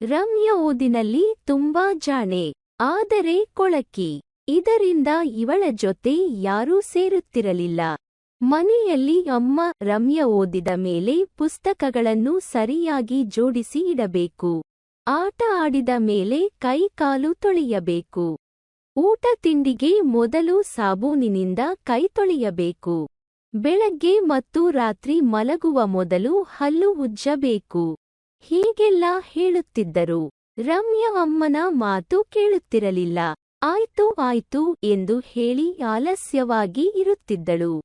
ರಮ್ಯ ಓದಿನಲ್ಲಿ ತುಂಬಾ ಜಾಣೆ, ಆದರೆ ಕೊಳಕಿ ಇದರಿಂದ ಇವಳ ಜೊತೆ ಯಾರೂ ಸೇರುತ್ತಿರಲಿಲ್ಲ. ಮನೆಯಲ್ಲಿ ಅಮ್ಮ ರಮ್ಯ ಓದಿದ ಮೇಲೆ ಪುಸ್ತಕಗಳನ್ನು ಸರಿಯಾಗಿ ಜೋಡಿಸಿ ಇಡಬೇಕು. ಆಟ ಆಡಿದ ಮೇಲೆ ಕೈಕಾಲು ತೊಳೆಯಬೇಕು. ಊಟ ತಿಂಡಿಗೆ ಮೊದಲು ಸಾಬೂನಿನಿಂದ ಕೈ ತೊಳೆಯಬೇಕು. ಬೆಳಗ್ಗೆ ಮತ್ತು ರಾತ್ರಿ ಮಲಗುವ ಮೊದಲು ಹಲ್ಲು ಉಜ್ಜಬೇಕು. ಹೀಗೆಲ್ಲ ಹೇಳುತ್ತಿದ್ದರು ರಮ್ಯ ಅಮ್ಮನ ಮಾತು ಕೇಳುತ್ತಿರಲಿಲ್ಲ. ಆಯ್ತು ಆಯ್ತು ಎಂದು ಹೇಳಿ ಆಲಸ್ಯವಾಗಿ ಇರುತ್ತಿದ್ದಳು.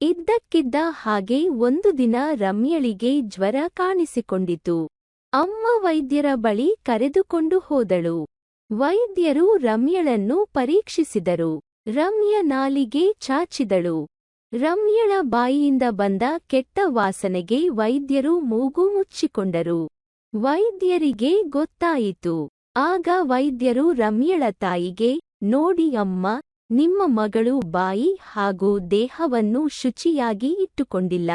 ಇದ್ದಕ್ಕಿದ್ದ ಹಾಗೆ ಒಂದು ದಿನ ರಮ್ಯಳಿಗೆ ಜ್ವರ ಕಾಣಿಸಿಕೊಂಡಿತು. ಅಮ್ಮ ವೈದ್ಯರ ಬಳಿ ಕರೆದುಕೊಂಡು ಹೋದಳು. ವೈದ್ಯರು ರಮ್ಯಳನ್ನು ಪರೀಕ್ಷಿಸಿದರು. ರಮ್ಯ ನಾಲಿಗೆ ಚಾಚಿದಳು. ರಮ್ಯಳ ಬಾಯಿಯಿಂದ ಬಂದ ಕೆಟ್ಟ ವಾಸನೆಗೆ ವೈದ್ಯರು ಮೂಗು ಮುಚ್ಚಿಕೊಂಡರು. ವೈದ್ಯರಿಗೆ ಗೊತ್ತಾಯಿತು. ಆಗ ವೈದ್ಯರು ರಮ್ಯಳ ತಾಯಿಗೆ, ನೋಡಿ ಅಮ್ಮ, ನಿಮ್ಮ ಮಗಳು ಬಾಯಿ ಹಾಗೂ ದೇಹವನ್ನು ಶುಚಿಯಾಗಿ ಇಟ್ಟುಕೊಂಡಿಲ್ಲ.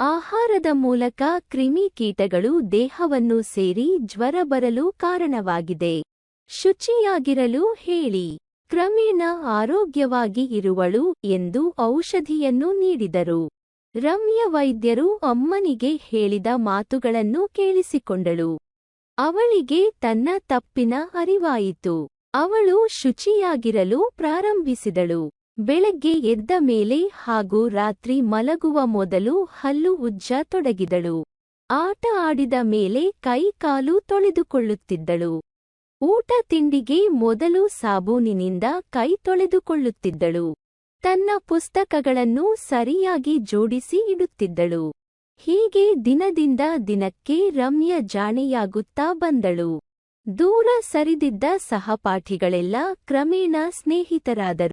ಆಹಾರದ ಮೂಲಕ ಕ್ರಿಮಿಕೀಟಗಳು ದೇಹವನ್ನು ಸೇರಿ ಜ್ವರ ಬರಲು ಕಾರಣವಾಗಿದೆ. ಶುಚಿಯಾಗಿರಲು ಹೇಳಿ. ಕ್ರಮೇಣ ಆರೋಗ್ಯವಾಗಿ ಇರುವಳು ಎಂದು ಔಷಧಿಯನ್ನು ನೀಡಿದರು. ರಮ್ಯ ವೈದ್ಯರು ಅಮ್ಮನಿಗೆ ಹೇಳಿದ ಮಾತುಗಳನ್ನು ಕೇಳಿಸಿಕೊಂಡಳು. ಅವಳಿಗೆ ತನ್ನ ತಪ್ಪಿನ ಅರಿವಾಯಿತು. ಅವಳು ಶುಚಿಯಾಗಿರಲು ಪ್ರಾರಂಭಿಸಿದಳು. ಬೆಳಗ್ಗೆ ಎದ್ದ ಮೇಲೆ ಹಾಗೂ ರಾತ್ರಿ ಮಲಗುವ ಮೊದಲು ಹಲ್ಲು ಉಜ್ಜ ತೊಡಗಿದಳು. ಆಟ ಆಡಿದ ಮೇಲೆ ಕೈ ಕಾಲು ತೊಳೆದುಕೊಳ್ಳುತ್ತಿದ್ದಳು. ಊಟ ತಿಂಡಿಗೆ ಮೊದಲು ಸಾಬೂನಿನಿಂದ ಕೈ ತೊಳೆದುಕೊಳ್ಳುತ್ತಿದ್ದಳು. ತನ್ನ ಪುಸ್ತಕಗಳನ್ನು ಸರಿಯಾಗಿ ಜೋಡಿಸಿ ಇಡುತ್ತಿದ್ದಳು. ಹೀಗೆ ದಿನದಿಂದ ದಿನಕ್ಕೆ ರಮ್ಯ ಜಾಣೆಯಾಗುತ್ತಾ ಬಂದಳು. ದೂರ ಸರಿದಿದ್ದ ಸಹಪಾಠಿಗಳೆಲ್ಲ ಕ್ರಮೇಣ ಸ್ನೇಹಿತರಾದರು.